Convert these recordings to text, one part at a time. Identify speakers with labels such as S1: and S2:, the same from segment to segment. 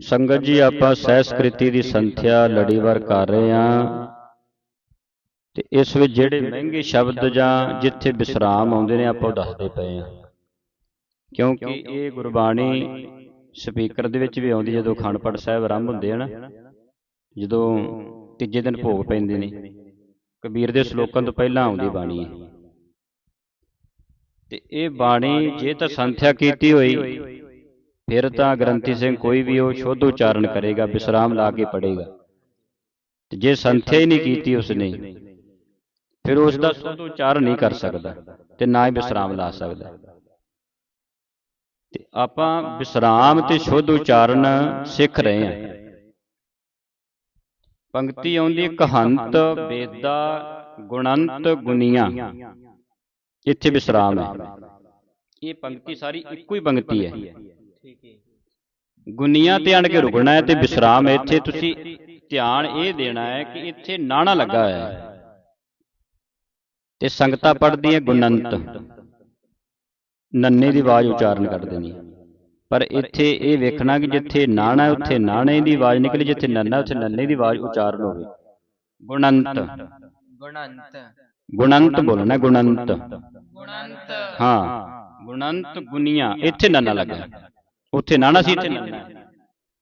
S1: ਸੰਗਤ ਜੀ ਆਪਾਂ ਸਹਿਸਕ੍ਰਿਤੀ ਦੀ ਸੰਥਿਆ ਲੜੀਵਾਰ ਕਰ ਰਹੇ ਹਾਂ। ਤੇ ਇਸ ਵਿੱਚ ਜਿਹੜੇ ਮਹਿੰਗੇ ਸ਼ਬਦ ਜਾਂ ਜਿੱਥੇ ਵਿਸਰਾਮ ਆਉਂਦੇ ਨੇ ਆਪਾਂ ਉਹ ਦੱਸਦੇ ਪਏ ਹਾਂ। ਕਿਉਂਕਿ ਇਹ ਗੁਰਬਾਣੀ ਸਪੀਕਰ ਦੇ ਵਿੱਚ ਵੀ ਆਉਂਦੀ ਜਦੋਂ ਅਖੰਡ ਪਾਠ ਸਾਹਿਬ ਆਰੰਭ ਹੁੰਦੇ ਹਨ ਜਦੋਂ ਤੀਜੇ ਦਿਨ ਭੋਗ ਪੈਂਦੇ ਨੇ। ਕਬੀਰ ਦੇ ਸ਼ਲੋਕਾਂ ਤੋਂ ਪਹਿਲਾਂ ਆਉਂਦੀ ਬਾਣੀ ਹੈ ਤੇ ਇਹ ਬਾਣੀ ਜੇ ਤਾਂ ਸੰਥਿਆ ਕੀਤੀ ਹੋਈ ਫਿਰ ਤਾਂ ਗ੍ਰੰਥੀ ਸਿੰਘ ਕੋਈ ਵੀ ਉਹ ਸ਼ੁੱਧ ਉਚਾਰਨ ਕਰੇਗਾ ਵਿਸਰਾਮ ਲਾ ਕੇ ਪੜੇਗਾ ਤੇ ਜੇ ਸੰਥਿਆ ਹੀ ਨਹੀਂ ਕੀਤੀ ਉਸਨੇ ਫਿਰ ਉਸ ਦਾ ਸ਼ੁੱਧ ਉਚਾਰਨ ਨਹੀਂ ਕਰ ਸਕਦਾ ਤੇ ਨਾ ਹੀ ਵਿਸਰਾਮ ਲਾ ਸਕਦਾ। ਤੇ ਆਪਾਂ ਵਿਸਰਾਮ ਤੇ ਸ਼ੁੱਧ ਉਚਾਰਨ ਸਿੱਖ ਰਹੇ ਹਾਂ। ਪੰਕਤੀ ਆਉਂਦੀ ਕਹੰਤ ਵੇਦਾ ਗੁਣੰਤ ਗੁਨੀਆਂ ਇੱਥੇ ਵਿਸਰਾਮ ਹੈ। ਇਹ ਪੰਕਤੀ ਸਾਰੀ ਇੱਕੋ ਹੀ ਪੰਕਤੀ ਹੈ। ਗੁਨੀਆਂ ਤੇ ਆਣ ਕੇ ਰੁਕਣਾ ਹੈ ਤੇ ਵਿਸਰਾਮ ਹੈ ਇੱਥੇ ਤੁਸੀਂ ਧਿਆਨ ਇਹ ਦੇਣਾ ਹੈ ਕਿ ਇੱਥੇ ਨਾਣਾ ਲੱਗਾ ਹੋਇਆ ਹੈ। ਤੇ ਸੰਗਤਾਂ ਪੜ੍ਹਦੀਆਂ ਗੁਣੰਤ ਨੰਨੇ ਦੀ ਆਵਾਜ਼ ਉਚਾਰਨ ਕਰਦੇ ਨੇ ਪਰ ਇੱਥੇ ਇਹ ਵੇਖਣਾ ਕਿ ਜਿੱਥੇ ਨਾਣਾ ਹੈ ਉੱਥੇ ਨਾਣੇ ਦੀ ਆਵਾਜ਼ ਨਿਕਲੇ ਜਿੱਥੇ ਨੰਨਾ ਉੱਥੇ ਨੰਨੇ ਦੀ ਆਵਾਜ਼ ਉਚਾਰਨ ਹੋਵੇ। ਗੁਣੰਤ
S2: ਗੁਣੰਤ
S1: ਗੁਣੰਤ ਬੋਲਣਾ ਹੈ, ਗੁਣੰਤ
S2: ਗੁਣੰਤ
S1: ਹਾਂ। ਗੁਣੰਤ ਗੁਨੀਆਂ ਇੱਥੇ ਨੰਨਾ ਲੱਗਾ ਹੈ। ਉੱਥੇ ਨਾਣਾ ਸੀ ਇੱਥੇ? ਨੰਨਾ ਹੈ।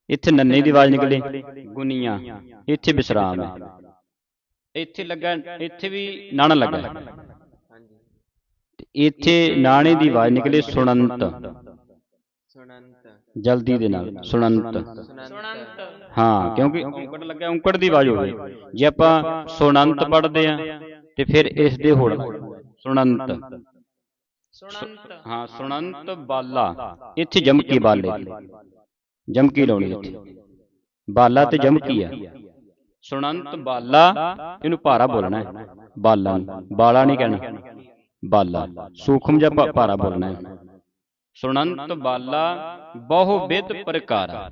S1: ਇੱਥੇ ਨੰਨੇ ਦੀ ਆਵਾਜ਼ ਨਿਕਲੇ। ਗੁਨੀਆਂ। ਇੱਥੇ ਵਿਸਰਾਮ ਹੈ। ਇੱਥੇ ਲੱਗਾ ਇੱਥੇ ਵੀ ਨਾਣਾ ਲੱਗਾ। ਇੱਥੇ ਨਾਣੇ ਦੀ ਆਵਾਜ਼ ਨਿਕਲੇ ਸੁਣੰਤ।
S2: ਸੁਣੰਤ
S1: ਜਲਦੀ ਦੇ ਨਾਲ ਸੁਣੰਤ।
S2: ਸੁਣੰਤ
S1: ਹਾਂ ਕਿਉਂਕਿ ਔਂਕੜ ਲੱਗਾ ਔਂਕੜ ਦੀ ਆਵਾਜ਼ ਹੋਵੇ ਜੇ ਆਪਾਂ ਸੁਣੰਤ ਪੜ੍ਹਦੇ ਆ ਤੇ ਫਿਰ ਇਸ ਦੇ ਹੋੜ ਸੁਣੰਤ।
S2: ਸੁਣੰਤ।
S1: ਹਾਂ ਸੁਣੰਤ ਬਾਲਾ। ਇੱਥੇ ਜਮਕੀ ਬਾਲੇ। ਜਮਕੀ ਲਾਉਣੀ ਇੱਥੇ। ਬਾਲਾ ਤੇ ਜਮਕੀ ਆ। ਸੁਣੰਤ ਬਾਲਾ ਇਹਨੂੰ ਭਾਰਾ ਬੋਲਣਾ ਹੈ। ਬਾਲਾ ਬਾਲਾ ਨਹੀਂ ਕਹਿਣਾ। ਬਾਲਾ ਸੂਖਮ ਜਿਹਾ ਭਾਰਾ ਬੋਲਣਾ ਹੈ। ਸੁਣੰਤ ਬਾਲਾ ਬਹੁ ਵਿਦ ਪ੍ਰਕਾਰਾ।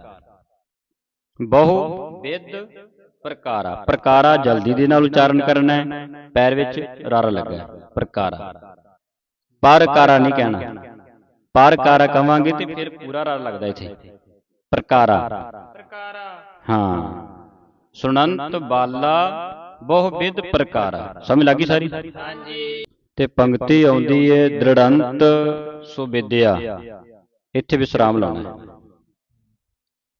S1: ਬਹੁ ਵਿਦ ਪ੍ਰਕਾਰਾ। ਪ੍ਰਕਾਰਾ। ਜਲਦੀ ਦੇ ਨਾਲ ਉਚਾਰਨ ਕਰਨਾ ਹੈ। ਪੈਰ ਵਿੱਚ ਰਰ ਲੱਗਾ ਪ੍ਰਕਾਰਾ। ਪਰਕਾਰਾ ਨਹੀਂ ਕਹਿਣਾ। ਪਰਕਾਰਾ ਕਵਾਂਗੇ ਤੇ ਫਿਰ ਪੂਰਾ ਰਰ ਲੱਗਦਾ ਇੱਥੇ। ਪ੍ਰਕਾਰਾ।
S2: ਪ੍ਰਕਾਰਾ।
S1: ਹਾਂ। ਸੁਣੰਤ ਬਾਲਾ ਬਹੁ ਵਿਦ ਪ੍ਰਕਾਰਾ। ਸਮਝ ਲੱਗੀ ਸਾਰੀ?
S2: ਹਾਂਜੀ।
S1: ਤੇ ਪੰਕਤੀ ਆਉਂਦੀ ਏ ਦ੍ਰਿੜੰਤ ਸੁਬਿਦਿਆ ਇੱਥੇ ਵਿਸਰਾਮ ਲਾਉਣਾ ਹੈ।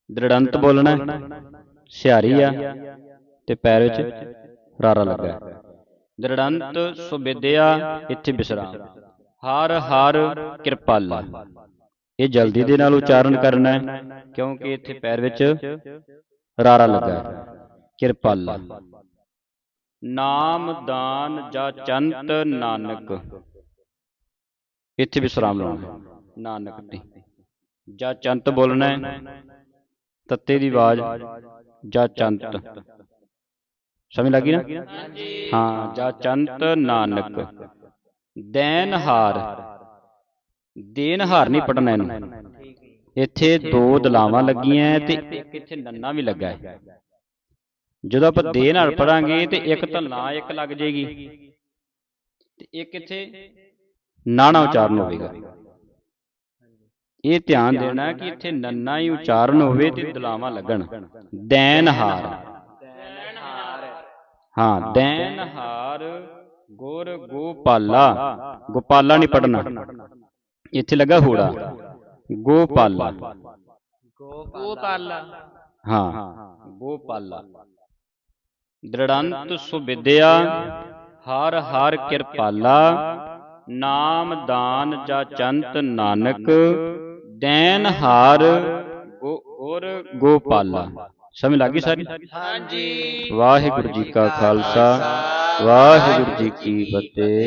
S1: ਦ੍ਰਿੜੰਤ ਬੋਲਣਾ ਹੈ, ਸਿਹਾਰੀ ਆ। ਤੇ ਪੈਰ ਵਿੱਚ ਰਾਰਾ ਲੱਗਾ। ਦ੍ਰਿੜੰਤ ਸੁਬਿਦਿਆ ਇੱਥੇ ਵਿਸਰਾਮ ਹਰ ਹਰ ਕਿਰਪਾਲਾ। ਇਹ ਜਲਦੀ ਦੇ ਨਾਲ ਉਚਾਰਨ ਕਰਨਾ ਹੈ ਕਿਉਂਕਿ ਇੱਥੇ ਪੈਰ ਵਿੱਚ ਰਾਰਾ ਲੱਗਾ ਹੈ। ਕਿਰਪਾਲਾ। ਨਾਮ ਦਾਨ ਜਾਂ ਚੰਤ ਨਾਨਕ। ਇੱਥੇ ਵਿਸਰਾਮ ਲਾਉਣਾ ਨਾਨਕ ਤੇ ਜਾਂ ਚੰਤ ਬੋਲਣਾ ਹੈ। ਤੱਤੇ ਦੀ ਆਵਾਜ਼ ਜਾਂ ਚੰਤ। ਸਮਝ ਲੱਗੀ ਨਾ? ਹਾਂ ਜਾਂ ਚੰਤ ਨਾਨਕ। ਦੇਨਹਾਰ ਦੇਨਹਾਰ ਨਹੀਂ ਪੜਨਾ ਇਹਨੂੰ। ਇੱਥੇ ਦੋ ਦਲਾਵਾਂ ਲੱਗੀਆਂ ਤੇ ਇੱਕ ਇੱਥੇ ਨੰਨਾ ਵੀ ਲੱਗਾ ਹੈ। ਜਦੋਂ ਆਪਾਂ ਦੇ ਨਾਲ ਪੜਾਂਗੇ ਤੇ ਇੱਕ ਤਾਂ ਨਾ ਇੱਕ ਲੱਗ ਜੇਗੀ ਤੇ ਇੱਕ ਇੱਥੇ ਨਾਣਾ ਉਚਾਰਨ ਹੋਵੇਗਾ। ਇਹ ਧਿਆਨ ਦੇਣਾ ਕਿ ਇੱਥੇ ਨੰਨਾ ਹੀ ਉਚਾਰਨ ਹੋਵੇ ਤੇ ਦਲਾਵਾਂ ਲੱਗਣ। ਦੈਨਹਾਰ ਹਾਂ ਦੈਨਹਾਰ ਗੁਰ ਗੋਪਾਲਾ ਗੋਪਾਲਾ ਨਹੀਂ ਪੜਨਾ ਇੱਥੇ ਲੱਗਾ ਹੋੜਾ ਗੋਪਾਲਾ
S2: ਗੋਪਾਲਾ
S1: ਹਾਂ ਗੋਪਾਲਾ ਦ੍ਰਿੜੰਤ ਸੁਬਿਦਿਆ ਹਰ ਹਰ ਕਿਰਪਾਲਾ ਨਾਮ ਦਾਨ ਜਾ ਚੰਤ ਨਾਨਕ ਦੈਨ ਹਾਰ ਗੋ- ਗੁਰ ਗੋਪਾਲਾ ਸਮਝ ਲੱਗੀ ਸਾਰੀ
S2: ਹਾਂਜੀ
S1: ਵਾਹਿਗੁਰੂ ਜੀ ਕਾ ਖਾਲਸਾ ਵਾਹਿਗੁਰੂ ਜੀ ਕੀ ਫਤਿਹ।